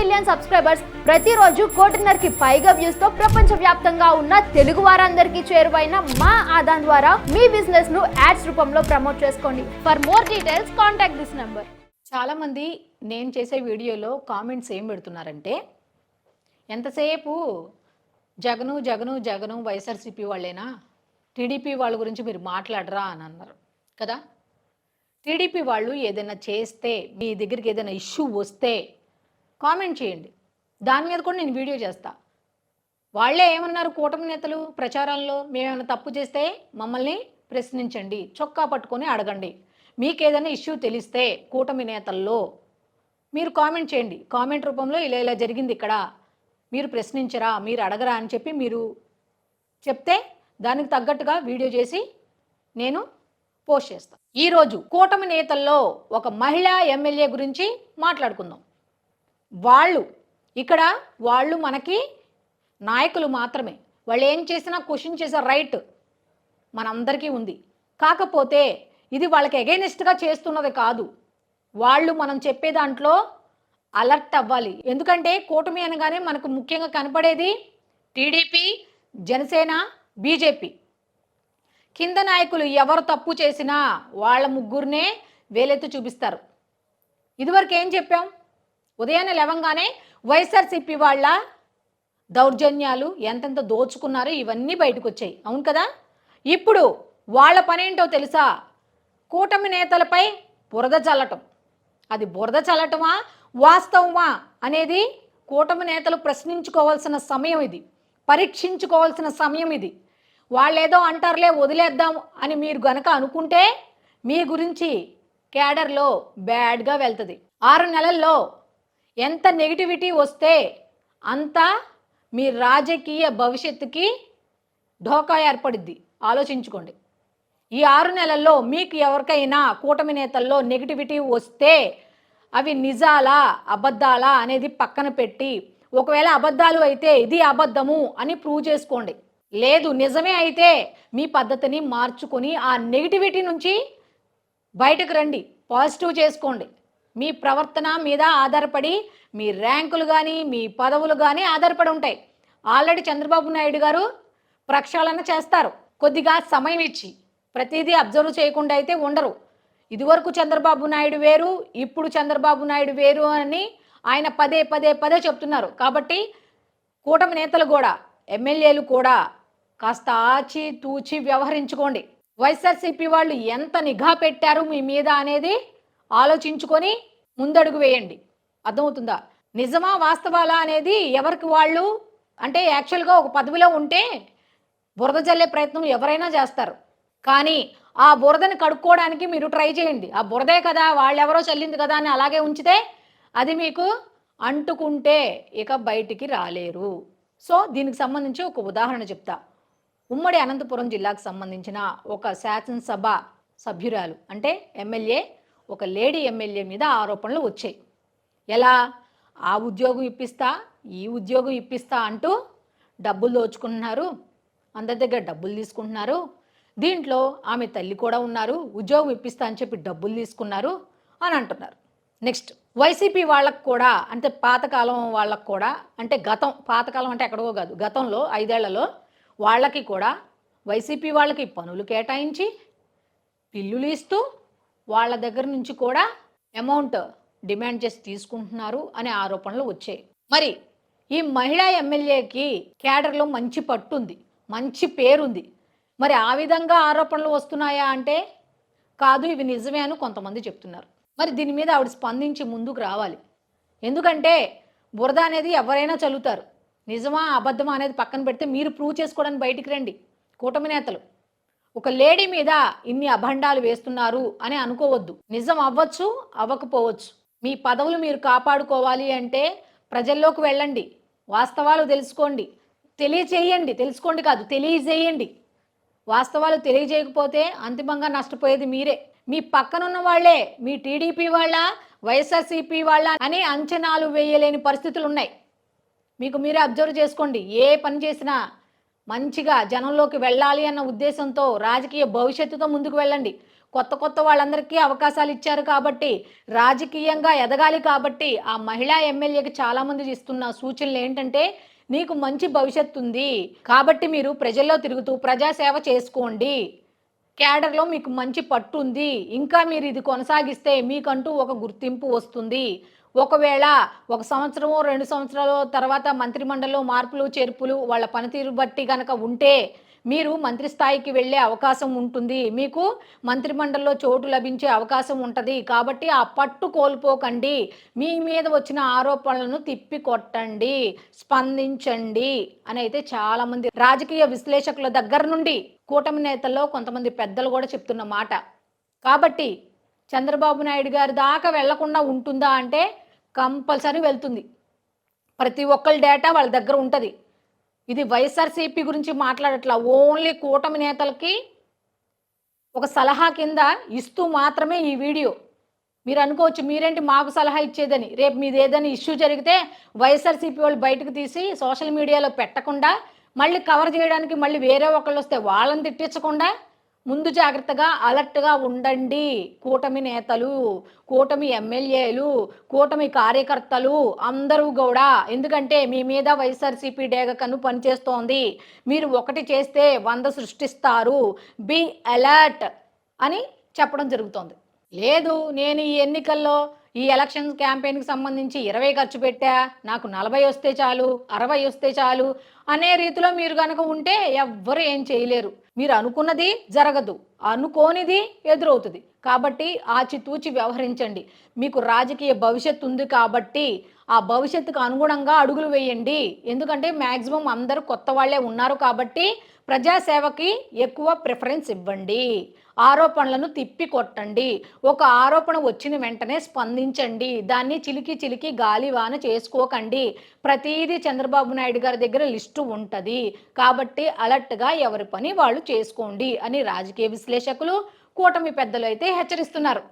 Million subscribers ప్రతిరోజు కోటిన్నరకి పైగా వ్యూస్తో ప్రపంచ వ్యాప్తంగా ఉన్న తెలుగు వారందరికీ చేరువైన మా ఆదాన్ ద్వారా మీ బిజినెస్ను యాడ్స్ రూపంలో ప్రమోట్ చేసుకోండి. For more details contact this number చాలామంది నేను చేసే వీడియోలో కామెంట్స్ ఏం పెడుతున్నారంటే ఎంతసేపు జగను జగను జగను వైఎస్ఆర్సీపీ వాళ్ళేనా? టీడీపీ వాళ్ళ గురించి మీరు మాట్లాడరా అని అన్నారు. కదా? టీడీపీ వాళ్ళు ఏదైనా చేస్తే మీ దగ్గరికి ఏదైనా ఇష్యూ వస్తే కామెంట్ చేయండి. దాని మీద కూడా నేను వీడియో చేస్తా. వాళ్ళే ఏమన్నారు కూటమి నేతలు ప్రచారంలో? మేమేమైనా తప్పు చేస్తే మమ్మల్ని ప్రశ్నించండి. చొక్కా పట్టుకొని అడగండి. మీకు ఏదైనా ఇష్యూ తెలిస్తే కూటమి నేతల్లో మీరు కామెంట్ చేయండి. కామెంట్ రూపంలో ఇలా ఇలా జరిగింది ఇక్కడ. మీరు ప్రశ్నించరా మీరు అడగరా అని చెప్పి మీరు చెప్తే దానికి తగ్గట్టుగా వీడియో చేసి నేను పోస్ట్ చేస్తాను ఈరోజు కూటమి నేతల్లో ఒక మహిళా ఎమ్మెల్యే గురించి మాట్లాడుకుందాం. వాళ్ళు ఇక్కడ వాళ్ళు మనకి నాయకులు మాత్రమే. వాళ్ళు ఏం చేసినా క్వశ్చన్ చేసే రైట్ మనందరికీ ఉంది. కాకపోతే ఇది వాళ్ళకి ఎగైనెస్ట్గా చేస్తున్నది కాదు. వాళ్ళు మనం చెప్పే దాంట్లో అలర్ట్ అవ్వాలి. ఎందుకంటే కూటమి అనగానే మనకు ముఖ్యంగా కనపడేది టీడీపీ జనసేన బీజేపీ. కింద నాయకులు ఎవరు తప్పు చేసినా వాళ్ళ ముగ్గురినే వేలెత్తి చూపిస్తారు. ఇదివరకు ఏం చెప్పాం? ఉదయాన్నే లేవంగానే వైఎస్ఆర్సీపీ వాళ్ళ దౌర్జన్యాలు ఎంతెంత దోచుకున్నారో ఇవన్నీ బయటకు వచ్చాయి అవును కదా? ఇప్పుడు వాళ్ళ పనేంటో తెలుసా? కూటమి నేతలపై బురద చల్లటం. అది బురద చల్లటమా? వాస్తవమా? అనేది కూటమి నేతలు ప్రశ్నించుకోవాల్సిన సమయం ఇది. పరీక్షించుకోవాల్సిన సమయం ఇది. వాళ్ళేదో అంటారులే వదిలేద్దాం అని మీరు గనక అనుకుంటే మీ గురించి క్యాడర్లో బ్యాడ్గా వెళ్తుంది. ఆరు నెలల్లో ఎంత నెగిటివిటీ వస్తే అంత మీ రాజకీయ భవిష్యత్తుకి ఢోకా ఏర్పడిద్ది. ఆలోచించుకోండి. ఈ ఆరు నెలల్లో మీకు ఎవరికైనా కూటమి నేతల్లో నెగిటివిటీ వస్తే అవి నిజాలా అబద్ధాలా అనేది పక్కన పెట్టి ఒకవేళ అబద్ధాలు అయితే ఇది అబద్ధము అని ప్రూవ్ చేసుకోండి. లేదు నిజమే అయితే మీ పద్ధతిని మార్చుకొని ఆ నెగిటివిటీ నుంచి బయటకు రండి. పాజిటివ్ చేసుకోండి. మీ ప్రవర్తన మీద ఆధారపడి మీ ర్యాంకులు కానీ మీ పదవులు కానీ ఆధారపడి ఉంటాయి. ఆల్రెడీ చంద్రబాబు నాయుడు గారు ప్రక్షాళన చేస్తారు. కొద్దిగా సమయం ఇచ్చి ప్రతిదీ అబ్జర్వ్ చేయకుండా అయితే ఉండరు. ఇదివరకు చంద్రబాబు నాయుడు వేరు ఇప్పుడు చంద్రబాబు నాయుడు వేరు అని ఆయన పదే పదే పదే చెప్తున్నారు. కాబట్టి కూటమి నేతలు కూడా ఎమ్మెల్యేలు కూడా కాస్త ఆచి తూచి వ్యవహరించుకోండి. వైఎస్ఆర్సీపీ వాళ్ళు ఎంత నిఘా పెట్టారు మీ మీద అనేది ఆలోచించుకొని ముందడుగు వేయండి. అర్థమవుతుందా? నిజమా వాస్తవాలా అనేది ఎవరికి వాళ్ళు అంటే యాక్చువల్గా ఒక పదవిలో ఉంటే బురద జల్లే ప్రయత్నం ఎవరైనా చేస్తారు. కానీ ఆ బురదని కడుక్కోవడానికి మీరు ట్రై చేయండి. ఆ బురదే కదా వాళ్ళెవరో చల్లింది కదా అని అలాగే ఉంచితే అది మీకు అంటుకుంటే ఇక బయటికి రాలేరు. సో దీనికి సంబంధించి ఒక ఉదాహరణ చెప్తా. ఉమ్మడి అనంతపురం జిల్లాకు సంబంధించిన ఒక శాసనసభ సభ్యురాలు అంటే ఎమ్మెల్యే ఒక లేడీ ఎమ్మెల్యే మీద ఆరోపణలు వచ్చాయి. ఎలా? ఆ ఉద్యోగం ఇప్పిస్తా ఈ ఉద్యోగం ఇప్పిస్తా అంటూ డబ్బులు దోచుకుంటున్నారు. అందరి దగ్గర డబ్బులు తీసుకుంటున్నారు. దీంట్లో ఆమె తల్లి కూడా ఉన్నారు. ఉద్యోగం ఇప్పిస్తా అని చెప్పి డబ్బులు తీసుకున్నారు అని అంటున్నారు. నెక్స్ట్ వైసీపీ వాళ్ళకు కూడా అంటే పాతకాలం వాళ్ళకు కూడా అంటే గతం పాతకాలం అంటే ఎక్కడో కాదు గతంలో ఐదేళ్ళలో వాళ్ళకి కూడా వైసీపీ వాళ్ళకి పనులు కేటాయించి పిల్లులు ఇస్తూ వాళ్ళ దగ్గర నుంచి కూడా అమౌంట్ డిమాండ్ చేసి తీసుకుంటున్నారు అనే ఆరోపణలు వచ్చాయి. మరి ఈ మహిళా ఎమ్మెల్యేకి క్యాడర్లో మంచి పట్టుంది మంచి పేరుంది. మరి ఆ విధంగా ఆరోపణలు వస్తున్నాయా అంటే కాదు ఇవి నిజమే అని కొంతమంది చెప్తున్నారు. మరి దీని మీద ఆవిడ స్పందించి ముందుకు రావాలి. ఎందుకంటే బురద అనేది ఎవరైనా చల్లుతారు. నిజమా అబద్ధమా అనేది పక్కన పెడితే మీరు ప్రూవ్ చేసుకోవడానికి బయటికి రండి. కూటమి నేతలు. ఒక లేడీ మీద ఇన్ని అభండాలు వేస్తున్నారు అని అనుకోవద్దు. నిజం అవ్వచ్చు అవ్వకపోవచ్చు. మీ పదవులు మీరు కాపాడుకోవాలి అంటే ప్రజల్లోకి వెళ్ళండి. వాస్తవాలు తెలుసుకోండి. తెలియచేయండి. తెలుసుకోండి కాదు తెలియజేయండి. వాస్తవాలు తెలియజేయకపోతే అంతిమంగా నష్టపోయేది మీరే. మీ పక్కనున్న వాళ్ళే మీ టీడీపీ వాళ్ళ వైఎస్ఆర్సీపీ వాళ్ళ అని అంచనాలు వేయలేని పరిస్థితులు ఉన్నాయి మీకు మీరే అబ్జర్వ్ చేసుకోండి. ఏ పని చేసినా మంచిగా జనంలోకి వెళ్ళాలి అన్న ఉద్దేశంతో రాజకీయ భవిష్యత్తుతో ముందుకు వెళ్ళండి. కొత్త కొత్త వాళ్ళందరికీ అవకాశాలు ఇచ్చారు కాబట్టి రాజకీయంగా ఎదగాలి కాబట్టి ఆ మహిళా ఎమ్మెల్యేకి చాలామంది ఇస్తున్న సూచనలు ఏంటంటే నీకు మంచి భవిష్యత్తు ఉంది కాబట్టి మీరు ప్రజల్లో తిరుగుతూ ప్రజాసేవ చేసుకోండి. క్యాడర్లో మీకు మంచి పట్టు ఉంది. ఇంకా మీరు ఇది కొనసాగిస్తే మీకంటూ ఒక గుర్తింపు వస్తుంది. ఒకవేళ ఒక సంవత్సరమో రెండు సంవత్సరాల తర్వాత మంత్రిమండలిలో మార్పులు చేర్పులు వాళ్ళ పనితీరు బట్టి కనుక ఉంటే మీరు మంత్రి స్థాయికి వెళ్ళే అవకాశం ఉంటుంది. మీకు మంత్రిమండలిలో చోటు లభించే అవకాశం ఉంటుంది. కాబట్టి ఆ పట్టు కోల్పోకండి. మీ మీద వచ్చిన ఆరోపణలను తిప్పి కొట్టండి స్పందించండి అని అయితే చాలామంది రాజకీయ విశ్లేషకుల దగ్గర నుండి కూటమి నేతల్లో కొంతమంది పెద్దలు కూడా చెప్తున్న మాట. కాబట్టి చంద్రబాబు నాయుడు గారి దాకా వెళ్ళకుండా ఉంటుందా అంటే కంపల్సరీ వెళ్తుంది. ప్రతి ఒక్కరి డేటా వాళ్ళ దగ్గర ఉంటుంది. ఇది వైఎస్ఆర్సీపీ గురించి మాట్లాడట్లా. ఓన్లీ కూటమి నేతలకి ఒక సలహా కింద ఇస్తూ మాత్రమే ఈ వీడియో. మీరు అనుకోవచ్చు మీరేంటి మాకు సలహా ఇచ్చేదని? రేపు మీది ఏదైనా ఇష్యూ జరిగితే వైఎస్ఆర్సీపీ వాళ్ళు బయటకు తీసి సోషల్ మీడియాలో పెట్టకుండా మళ్ళీ కవర్ చేయడానికి మళ్ళీ వేరే ఒకళ్ళు వస్తే వాళ్ళని తిట్టించకుండా ముందు జాగ్రత్తగా అలర్ట్గా ఉండండి. కూటమి నేతలు కూటమి ఎమ్మెల్యేలు కూటమి కార్యకర్తలు అందరూ కూడా ఎందుకంటే మీ మీద వైఎస్ఆర్సీపీ డేగ కన్ను పనిచేస్తోంది. మీరు ఒకటి చేస్తే వంద సృష్టిస్తారు. బీ అలర్ట్ అని చెప్పడం జరుగుతోంది. లేదు నేను ఈ ఎన్నికల్లో ఈ ఎలక్షన్ క్యాంపెయిన్కి సంబంధించి ఇరవై ఖర్చు పెట్టా నాకు నలభై వస్తే చాలు అరవై వస్తే చాలు అనే రీతిలో మీరు కనుక ఉంటే ఎవ్వరు ఏం చేయలేరు. మీరు అనుకున్నది జరగదు అనుకోనిది ఎదురవుతుంది. కాబట్టి ఆచితూచి వ్యవహరించండి. మీకు రాజకీయ భవిష్యత్తు ఉంది కాబట్టి ఆ భవిష్యత్తుకు అనుగుణంగా అడుగులు వేయండి. ఎందుకంటే మ్యాక్సిమం అందరూ కొత్త వాళ్ళే ఉన్నారు కాబట్టి ప్రజాసేవకి ఎక్కువ ప్రిఫరెన్స్ ఇవ్వండి. ఆరోపణలను తిప్పి కొట్టండి. ఒక ఆరోపణ వచ్చిన వెంటనే స్పందించండి. దాన్ని చిలికి చిలికి గాలివాన చేసుకోకండి. ప్రతిదీ చంద్రబాబు నాయుడు గారి దగ్గర లిస్టు ఉంటుంది. కాబట్టి అలర్ట్గా ఎవరి పని వాళ్ళు చేసుకోండి అని రాజకీయ విశ్లేషకులు కూటమి పెద్దలు అయితే హెచ్చరిస్తున్నారు.